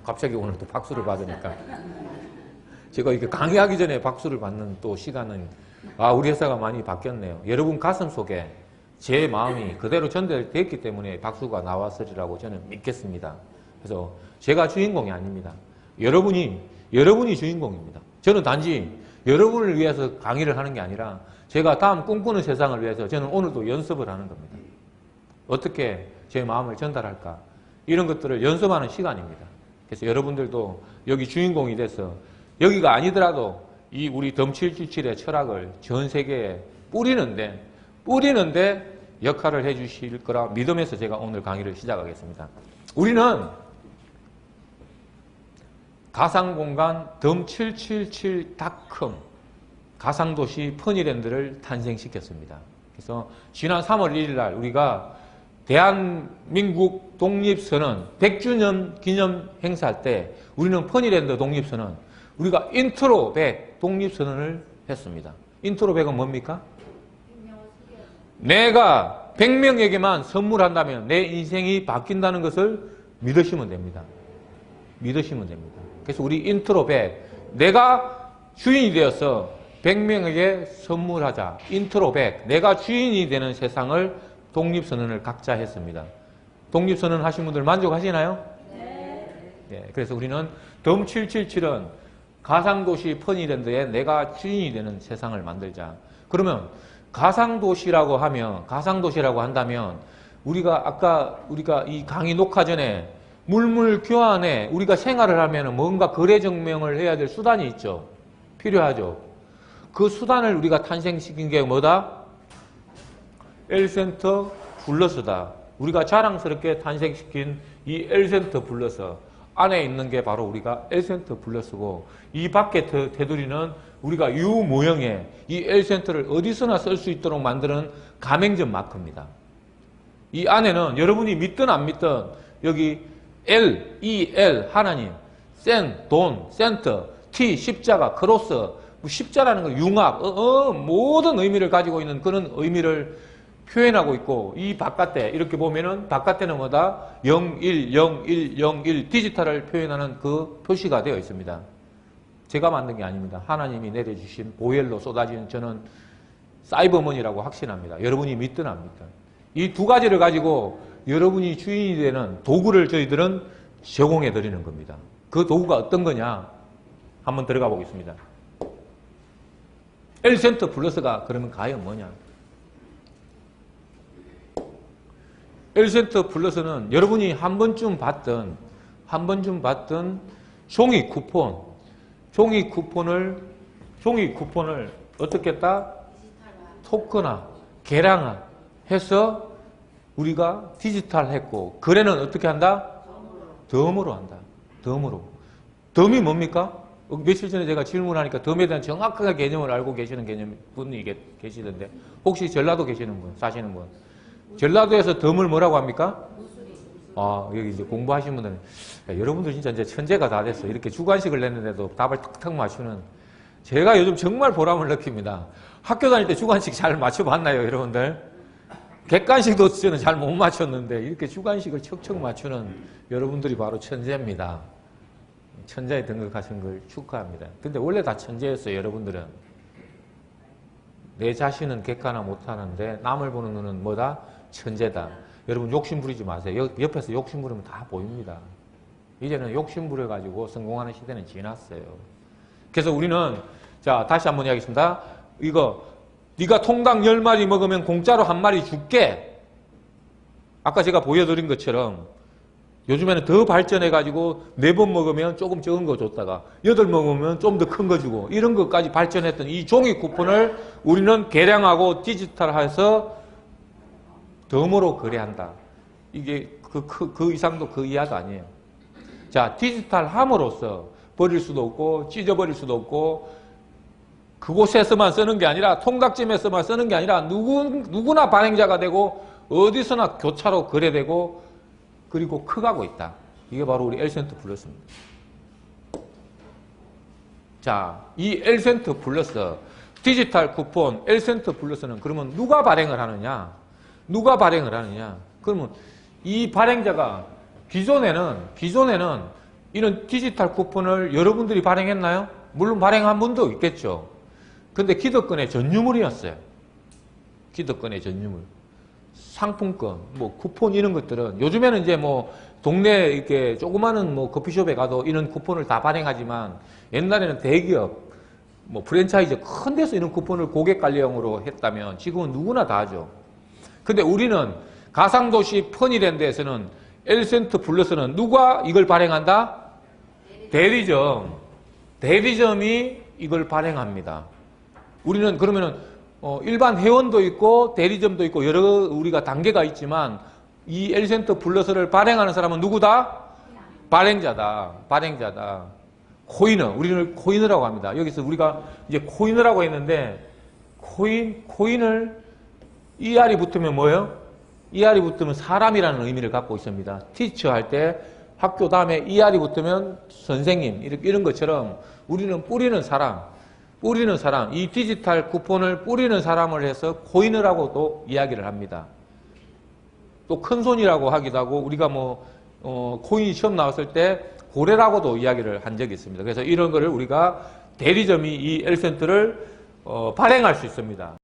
갑자기 오늘 또 박수를 받으니까. 제가 이렇게 강의하기 전에 박수를 받는 또 시간은, 아, 우리 회사가 많이 바뀌었네요. 여러분 가슴 속에 제 마음이 그대로 전달됐기 때문에 박수가 나왔으리라고 저는 믿겠습니다. 그래서 제가 주인공이 아닙니다. 여러분이, 여러분이 주인공입니다. 저는 단지 여러분을 위해서 강의를 하는 게 아니라 제가 다음 꿈꾸는 세상을 위해서 저는 오늘도 연습을 하는 겁니다. 어떻게 제 마음을 전달할까? 이런 것들을 연습하는 시간입니다. 그래서 여러분들도 여기 주인공이 돼서 여기가 아니더라도 이 우리 덤777의 철학을 전 세계에 뿌리는데 뿌리는데 역할을 해 주실 거라 믿으면서 제가 오늘 강의를 시작하겠습니다. 우리는 가상공간 덤777.com 가상도시 퍼니랜드를 탄생시켰습니다. 그래서 지난 3월 1일 날 우리가 대한민국 독립선언 100주년 기념 행사할 때 우리는 퍼니랜드 독립선언 우리가 인트로 100 독립선언을 했습니다. 인트로 100은 뭡니까? 내가 100명에게만 선물한다면 내 인생이 바뀐다는 것을 믿으시면 됩니다. 믿으시면 됩니다. 그래서 우리 인트로 100 내가 주인이 되어서 100명에게 선물하자. 인트로 100 내가 주인이 되는 세상을 독립선언을 각자 했습니다. 독립선언 하신 분들 만족하시나요? 네. 그래서 우리는 덤 777은 가상도시 퍼니랜드에 내가 주인이 되는 세상을 만들자. 그러면 가상도시라고 하면, 가상도시라고 한다면, 우리가 아까 우리가 이 강의 녹화 전에 물물 교환에 우리가 생활을 하면 뭔가 거래 증명을 해야 될 수단이 있죠. 필요하죠. 그 수단을 우리가 탄생시킨 게 뭐다? L센터 블러스다. 우리가 자랑스럽게 탄생시킨 이 L센터 블러스 안에 있는 게 바로 우리가 L센터 블러스고 이 밖에 테두리는 우리가 U 모형의 이 L센터를 어디서나 쓸 수 있도록 만드는 가맹점 마크입니다. 이 안에는 여러분이 믿든 안 믿든 여기 L, E, L 하나님, 센, 돈, 센터, T, 십자가, 크로스 뭐 십자라는 건 융합, 어, 어, 모든 의미를 가지고 있는 그런 의미를 표현하고 있고 이 바깥에 이렇게 보면은 바깥에는 뭐다? 0, 1, 0, 1, 0, 1 디지털을 표현하는 그 표시가 되어 있습니다. 제가 만든 게 아닙니다. 하나님이 내려주신 보혈로 쏟아지는 저는 사이버머니라고 확신합니다. 여러분이 믿든 안 믿든. 이 두 가지를 가지고 여러분이 주인이 되는 도구를 저희들은 제공해 드리는 겁니다. 그 도구가 어떤 거냐? 한번 들어가 보겠습니다. L센터 플러스가 그러면 과연 뭐냐? L센터 플러스는 여러분이 한 번쯤 봤던, 한 번쯤 봤던 종이 쿠폰, 종이 쿠폰을, 종이 쿠폰을 어떻게 했다? 토크나, 개량화 해서 우리가 디지털 했고, 거래는 어떻게 한다? 덤으로 한다. 덤으로. 덤이 뭡니까? 어, 며칠 전에 제가 질문하니까 덤에 대한 정확한 개념을 알고 계시는 개념 분이 계시던데 혹시 전라도 계시는 분, 사시는 분? 전라도에서 덤을 뭐라고 합니까? 아, 여기 이제 공부하신 분들은 야, 여러분들 진짜 이제 천재가 다 됐어. 이렇게 주관식을 냈는데도 답을 탁탁 맞추는 제가 요즘 정말 보람을 느낍니다. 학교 다닐 때 주관식 잘 맞춰봤나요, 여러분들? 객관식도 저는 잘 못 맞췄는데 이렇게 주관식을 척척 맞추는 여러분들이 바로 천재입니다. 천재에 등극하신 걸 축하합니다. 근데 원래 다 천재였어요, 여러분들은. 내 자신은 객관화 못하는데 남을 보는 눈은 뭐다? 천재다. 여러분 욕심 부리지 마세요. 옆에서 욕심 부리면 다 보입니다. 이제는 욕심 부려가지고 성공하는 시대는 지났어요. 그래서 우리는 자 다시 한번 이야기했습니다. 이거 네가 통닭 10마리 먹으면 공짜로 한 마리 줄게. 아까 제가 보여드린 것처럼 요즘에는 더 발전해가지고 네 번 먹으면 조금 적은 거 줬다가 여덟 먹으면 좀 더 큰 거 주고 이런 것까지 발전했던 이 종이 쿠폰을 우리는 개량하고 디지털화해서 덤으로 거래한다. 이게 그, 그, 그 이상도 그 이하도 아니에요. 자, 디지털 함으로써 버릴 수도 없고 찢어버릴 수도 없고 그곳에서만 쓰는 게 아니라 통닭집에서만 쓰는 게 아니라 누구, 누구나 발행자가 되고 어디서나 교차로 거래되고 그리고 커가고 있다. 이게 바로 우리 엘센트 플러스입니다. 자, 이 엘센트 플러스 디지털 쿠폰 엘센트 플러스는 그러면 누가 발행을 하느냐? 누가 발행을 하느냐? 그러면 이 발행자가 기존에는 기존에는 이런 디지털 쿠폰을 여러분들이 발행했나요? 물론 발행한 분도 있겠죠. 근데 기득권의 전유물이었어요. 기득권의 전유물. 상품권, 뭐 쿠폰 이런 것들은 요즘에는 이제 뭐 동네 이렇게 조그마한 뭐 커피숍에 가도 이런 쿠폰을 다 발행하지만 옛날에는 대기업, 뭐 프랜차이즈 큰 데서 이런 쿠폰을 고객 관리용으로 했다면 지금은 누구나 다 하죠. 근데 우리는 가상도시 펀이랜드에서는 엘센트 플러스는 누가 이걸 발행한다? 대리점. 대리점이 이걸 발행합니다. 우리는 그러면은 어, 일반 회원도 있고 대리점도 있고 여러 우리가 단계가 있지만 이 엘센트 플러스를 발행하는 사람은 누구다? 발행자다. 발행자다. 코인을 우리는 코인이라고 합니다. 여기서 우리가 이제 코인이라고 했는데 코인 코인을 ER이 붙으면 뭐예요? ER이 붙으면 사람이라는 의미를 갖고 있습니다. 티처 할 때 학교 다음에 ER이 붙으면 선생님 이렇게 이런 것처럼 우리는 뿌리는 사람, 뿌리는 사람, 이 디지털 쿠폰을 뿌리는 사람을 해서 코인이라고도 이야기를 합니다. 또 큰 손이라고 하기도 하고 우리가 뭐 어, 코인 시험 나왔을 때 고래라고도 이야기를 한 적이 있습니다. 그래서 이런 거를 우리가 대리점이 이 엘센트를 어, 발행할 수 있습니다.